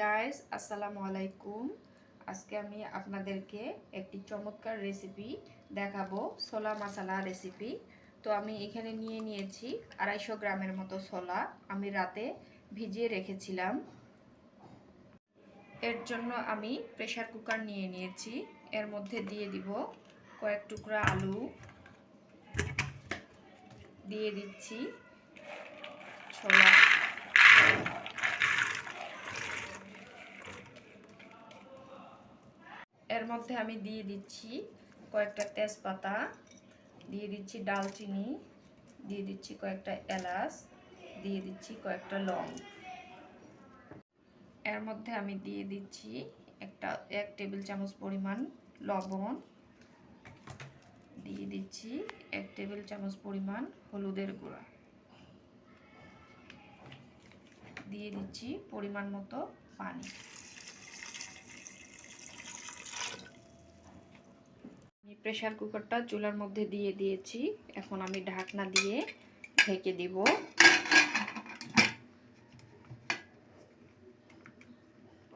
Guys আসসালামু আলাইকুম আজকে আমি আপনাদেরকে একটি চমৎকার রেসিপি দেখাবো, ছোলা মশলা রেসিপি তো আমি এখানে নিয়ে নিয়েছি আড়াইশো গ্রামের মতো ছোলা। আমি রাতে ভিজিয়ে রেখেছিলাম। এর জন্য আমি প্রেসার কুকার নিয়ে নিয়েছি। এর মধ্যে দিয়ে দিব কয়েক টুকরা আলু। দিয়ে দিচ্ছি ছোলা এর মধ্যে আমি দিয়ে দিচ্ছি কয়েকটা তেজপাতা, দিয়ে দিচ্ছি ডালচিনি, দিয়ে দিচ্ছি কয়েকটা এলাচ, দিয়ে দিচ্ছি কয়েকটা লং। এর মধ্যে আমি দিয়ে দিচ্ছি একটা, এক টেবিল চামচ পরিমাণ লবণ। দিয়ে দিচ্ছি এক টেবিল চামচ পরিমাণ হলুদের গুঁড়া। দিয়ে দিচ্ছি পরিমাণ মতো পানি। প্রেশার কুকারটা চুলার মধ্যে দিয়ে দিয়েছি। এখন আমি ঢাকনা দিয়ে ঢেকে দিব।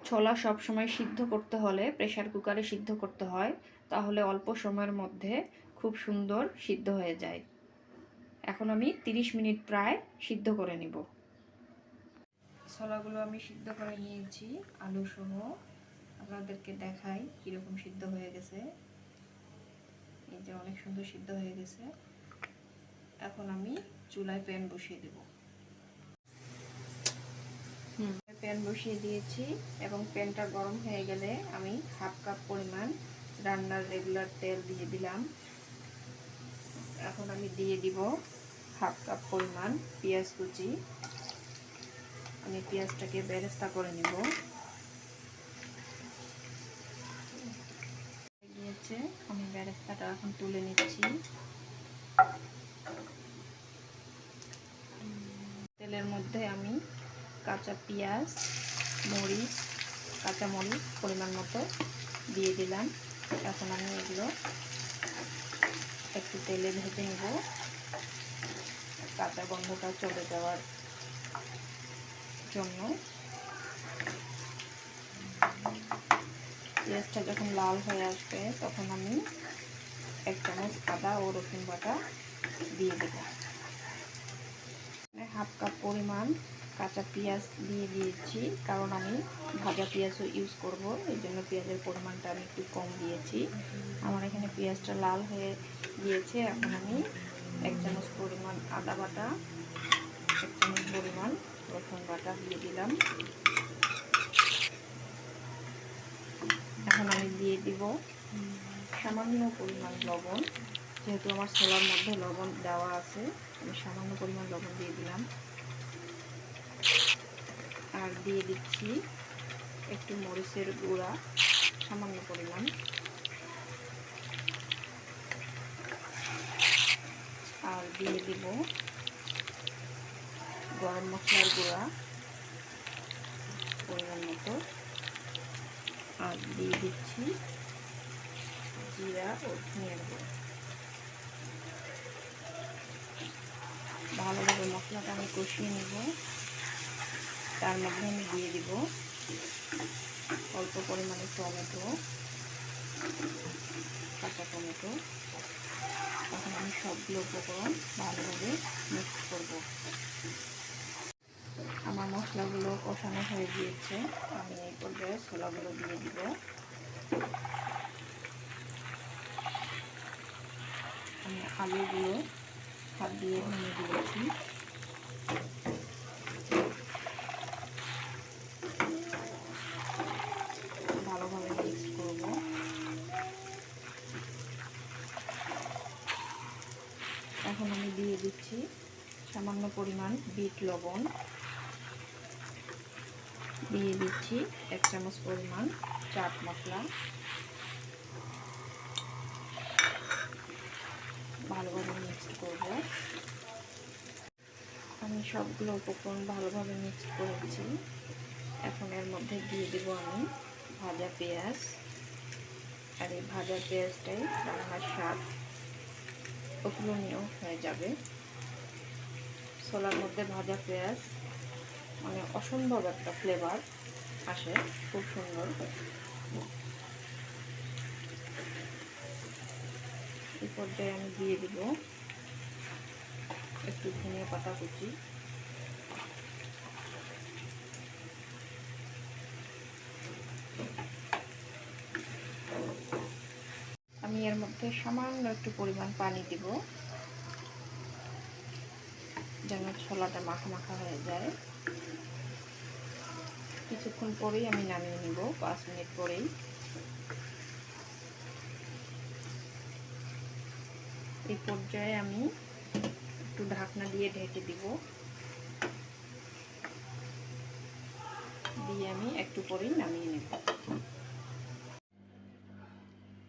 ছোলা সব সময় সিদ্ধ করতে হলে প্রেশার কুকারে সিদ্ধ করতে হয়, তাহলে অল্প সময়ের মধ্যে খুব সুন্দর সিদ্ধ হয়ে যায়। এখন আমি 30 মিনিট প্রায় সিদ্ধ করে নিব। ছোলাগুলো আমি সিদ্ধ করে নিয়েছি, আলু সহ। আপনাদেরকে দেখাই কীরকম সিদ্ধ হয়ে গেছে। এই যে অনেক সুন্দর সিদ্ধ হয়ে গেছে। এখন আমি চুলায় প্যান বসিয়ে দেব। প্যান বসিয়ে দিয়েছি এবং প্যানটা গরম হয়ে গেলে আমি হাফ কাপ পরিমাণ রান্নার রেগুলার তেল দিয়ে দিলাম। এখন আমি দিয়ে দিব হাফ কাপ পরিমাণ পেঁয়াজ কুচি। আমি পেঁয়াজটাকে বেরেস্তা করে নেব। গিয়েছে আমি বেরেস্তাটা এখন তুলে নিচ্ছি। তেলের মধ্যে আমি কাঁচা পেঁয়াজ, মরিচ, কাঁচা মরিচ পরিমাণ মতো দিয়ে দিলাম। এখন আমি এগুলো একটু তেলে ভেজে নেব। কাঁচা গন্ধটা চলে যাওয়ার জন্য। পেঁয়াজটা যখন লাল হয়ে আসবে, তখন আমি এক চামচ আদা ও রসুন বাটা দিয়ে দেব। হাফ কাপ পরিমাণ কাঁচা পেঁয়াজ দিয়ে দিয়েছি, কারণ আমি ভাজা পেঁয়াজও ইউজ করব, এই জন্য পেঁয়াজের পরিমাণটা আমি একটু কম দিয়েছি। আমার এখানে পেঁয়াজটা লাল হয়ে গিয়েছে, এখন আমি এক চামচ পরিমাণ আদা বাটা, এক চামচ পরিমাণ রসুন বাটা দিয়ে দিলাম। এখন আমি দিয়ে দিব সামান্য পরিমাণ লবণ। যেহেতু আমার ছোলার মধ্যে লবণ দেওয়া আছে, আমি সামান্য পরিমাণ লবণ দিয়ে দিলাম। আর দিয়ে দিচ্ছি একটু মরিচের গুঁড়া, সামান্য পরিমাণ। আর দিয়ে দিব গরম মশলার গুঁড়া, পরিমাণ মতো। আর দিয়ে দিচ্ছি। জিরা ও ধনিয়ার গুঁড়ো। ভালোভাবে মশলাটা আমি কষিয়ে নেব। তার মধ্যে আমি দিয়ে দিব অল্প পরিমাণে টমেটো, কাঁচা টমেটো। তখন আমি সবগুলো উপকরণ ভালোভাবে মিক্স করব। আমার মশলাগুলো কষানো হয়ে গিয়েছে। আমি এই পর্যায়ে ছোলাগুলো দিয়ে দিব। আমি আলুগুলো হাত দিয়ে ভেঙে দিয়েছি। ভালোভাবে মিক্স করব। এখন আমি দিয়ে দিচ্ছি সামান্য পরিমাণ বিট লবণ। দিয়ে দিচ্ছি এক চামচ পরিমাণ চাট মশলা। ভালোভাবে মিক্সড করব। আমি সবগুলো উপকরণ ভালোভাবে মিক্স করেছি। এখন এর মধ্যে দিয়ে দেব আমি ভাজা পেঁয়াজ। আর এই ভাজা পেঁয়াজটাই রান্নার স্বাদ অতুলনীয় হয়ে যাবে। ছোলার মধ্যে ভাজা পেঁয়াজ মানে অসম্ভব একটা ফ্লেভার আসে, খুব সুন্দর। এই পর্যায়ে আমি দিয়ে দিব একটু ধনিয়া পাতা কুচি। আমি এর মধ্যে সামান্য একটু পরিমাণ পানি দিব, যেন ছোলাটা মাখা মাখা হয়ে যায়। কিছুক্ষণ পরেই আমি নামিয়ে নিব, পাঁচ মিনিট পরেই। এই পর্যায়ে আমি একটু ঢাকনা দিয়ে ঢেকে দিব। দিয়ে আমি একটু পরেই নামিয়ে নেব।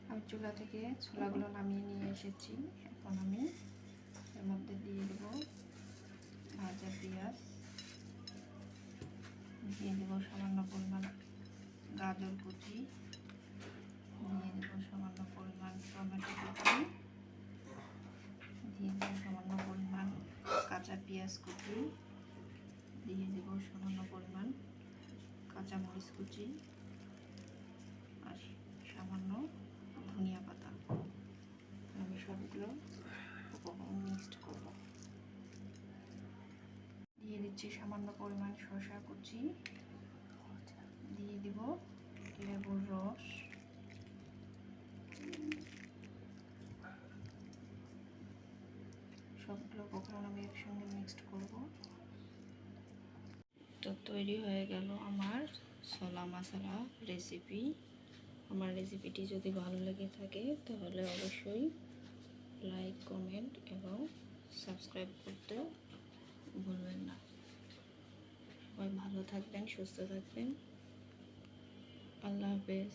আমি চুলা থেকে ছোলাগুলো নামিয়ে নিয়ে এসেছি। এখন আমি এর মধ্যে দিয়ে দেব ভাজা পেঁয়াজ। পরিমাণ গাজর কুচি, দিয়ে দেব সামান্য পরিমাণ টমেটো কুচি, দিয়ে দেব সামান্য পরিমাণ কাঁচা পেঁয়াজ কুচি, দিয়ে দেব সামান্য পরিমাণ কাঁচা মরিচ কুচি আর সামান্য ধনিয়া পাতা। আমি সবগুলো মিক্সড করব। দিয়ে দিচ্ছি সামান্য পরিমাণ শসা কুচি দিয়ে দিব লেবুর রস। সবগুলো উপকরণ আমি একসঙ্গে মিক্সড করব। তো তৈরি হয়ে গেল আমার ছোলা মশলা রেসিপি আমার রেসিপিটি যদি ভালো লেগে থাকে, তাহলে অবশ্যই লাইক কমেন্ট এবং সাবস্ক্রাইব করতে ভুলবেন না। সবাই ভালো থাকবেন, সুস্থ থাকবেন। আল্লাহ হাফেজ।